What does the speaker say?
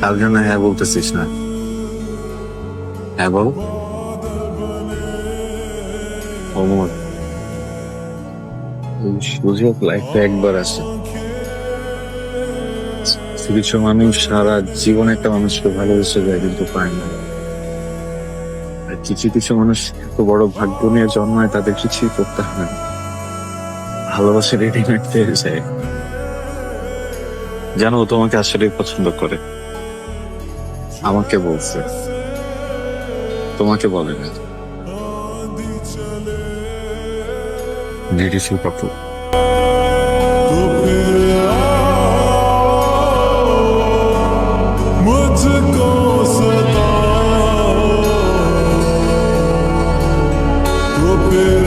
তার জন্য হ্যাঁ বলতেছিস না সুযোগ লাইফে একবার আসে কিছু মানুষ সারা জীবন একটা মানুষকে ভালোবেসে যায় কিন্তু পায় না। আর কিছু কিছু মানুষ এত বড় ভাগ্য নিয়ে জন্মায়, তাদের কিছুই করতে হয় না। ভালোবাসা রেডিমেড পেয়ে যায়। জানো তোমাকে আসলে পছন্দ করে। আমাকে বলছে তোমাকে বলে না ডিডিসি পাপু Yeah.